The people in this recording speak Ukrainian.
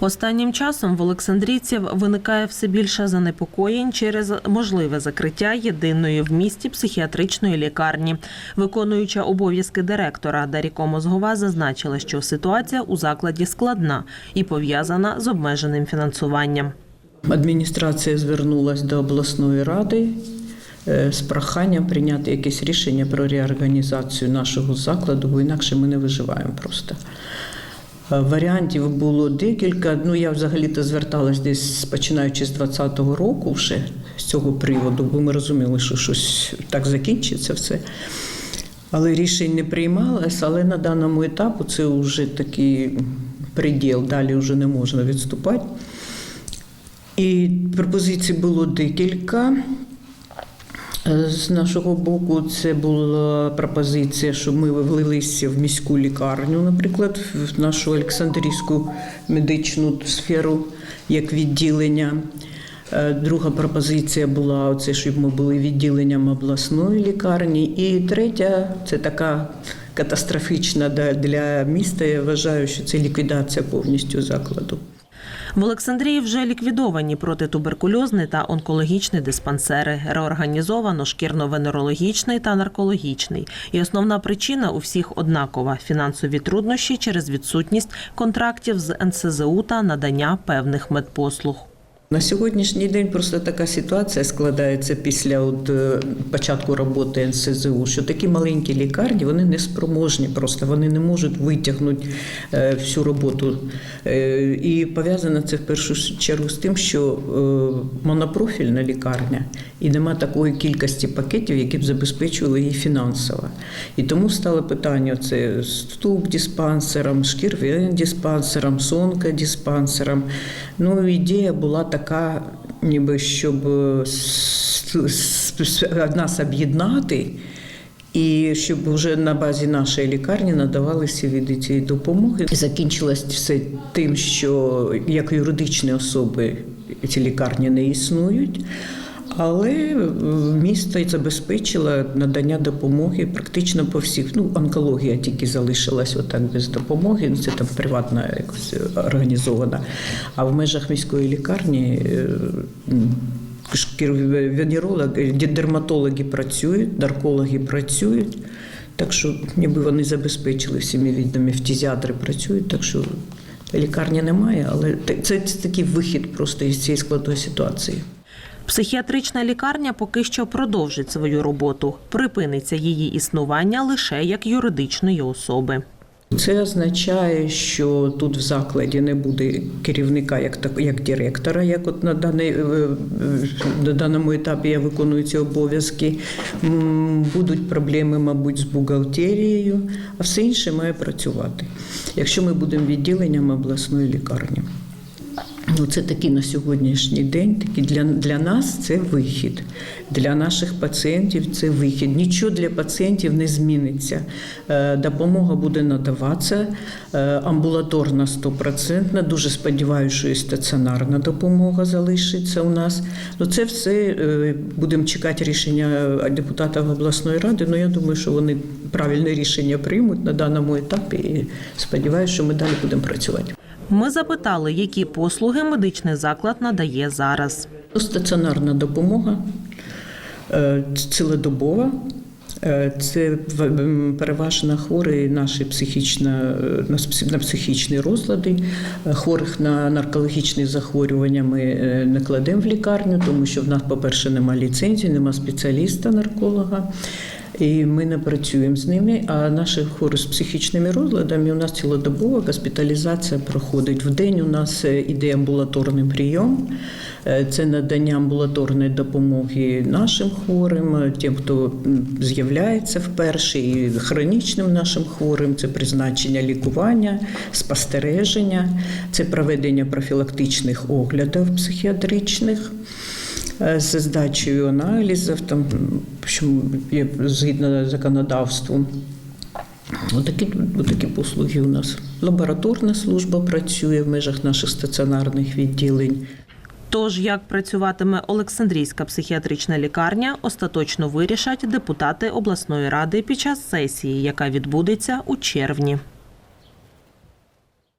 Останнім часом в Олександрійців виникає все більше занепокоєнь через можливе закриття єдиної в місті психіатричної лікарні. Виконуюча обов'язки директора Даріко Мозгова зазначила, що ситуація у закладі складна і пов'язана з обмеженим фінансуванням. Адміністрація звернулася до обласної ради е, з проханням прийняти якесь рішення про реорганізацію нашого закладу, бо інакше ми не виживаємо просто. Е, Варіантів було декілька. Ну, я взагалі-то зверталась десь починаючи з 2020 року вже з цього приводу, бо ми розуміли, що щось так закінчиться все. Але рішень не приймалось, але на даному етапу це вже такий приділ, далі вже не можна відступати. І пропозицій було декілька. Е, З нашого боку, це була пропозиція, щоб ми влилися в міську лікарню, наприклад, в нашу Олександрійську медичну сферу як відділення. Е, Друга пропозиція була оце, щоб ми були відділенням обласної лікарні. І третя це така катастрофічна для міста. Я вважаю, що це ліквідація повністю закладу. В Олександрії вже ліквідовані протитуберкульозний та онкологічний диспансери, реорганізовано шкірно-венерологічний та наркологічний. І основна причина у всіх однакова фінансові труднощі через відсутність контрактів з НСЗУ та надання певних медпослуг. На сьогоднішній день просто така ситуація складається після от, е, початку роботи НСЗУ, що такі маленькі лікарні вони не спроможні, просто вони не можуть витягнути е, всю роботу. Е, І пов'язано це в першу чергу з тим, що монопрофільна лікарня і нема такої кількості пакетів, які б забезпечували її фінансово. І тому стало питання: це з туб-диспансером, шкірвен-диспансером, сонкодиспансером. Ну, ідея була така, ніби щоб е, нас об'єднати. І щоб вже на базі нашої лікарні надавалися від цієї допомоги. Закінчилось все тим, що як юридичні особи ці лікарні не існують. Але е, місто забезпечило надання допомоги практично по всіх. Ну, онкологія тільки залишилась отак без допомоги. Ну, Це там приватна якось організована. А в межах міської лікарні е, м, шкірвенерологи, дерматологи працюють, наркологи працюють. Так що ніби вони забезпечили всіми видами, фтизіатри працюють, так що лікарні немає, але це, це такий вихід просто із цієї складної ситуації. Психіатрична лікарня поки що продовжить свою роботу. Припиниться її існування лише як юридичної особи. Це означає, що тут в закладі не буде керівника як так, як директора, як от на даний е, е, на даному етапі я виконую ці обов'язки. Будуть проблеми, мабуть, з бухгалтерією, а все інше має працювати. Якщо ми будемо відділенням обласної лікарні. Ну, це такий на сьогоднішній день. Такий для, для нас це вихід. Для наших пацієнтів це вихід. Нічого для пацієнтів не зміниться. Е, Допомога буде надаватися е, амбулаторна 100%. Дуже сподіваюся, що і стаціонарна допомога залишиться у нас. Ну, це все е, будемо чекати рішення депутатів обласної ради. Ну я думаю, що вони правильне рішення приймуть на даному етапі. І сподіваюся, що ми далі будемо працювати. Ми запитали, які послуги медичний заклад надає зараз. Стаціонарна допомога е, цілодобова. Е, Це переважно хворі наші психічно, е, на психічні розлади. Е, Хворих на наркологічні захворювання ми не кладемо в лікарню, тому що в нас, по-перше, немає ліцензії, немає спеціаліста-нарколога. І ми не працюємо з ними. А наші хворі з психічними розладами у нас цілодобова госпіталізація проходить. В день у нас іде амбулаторний прийом. Е, Це надання амбулаторної допомоги нашим хворим, е, тим, хто з'являється вперше, і хронічним нашим хворим. Це призначення лікування, спостереження, це проведення профілактичних оглядів психіатричних е, з здачею аналізів, там, що є згідно законодавству. Отакі, отакі послуги у нас. Лабораторна служба працює в межах наших стаціонарних відділень. Тож, як працюватиме Олександрійська психіатрична лікарня, остаточно вирішать депутати обласної ради під час сесії, яка відбудеться у червні.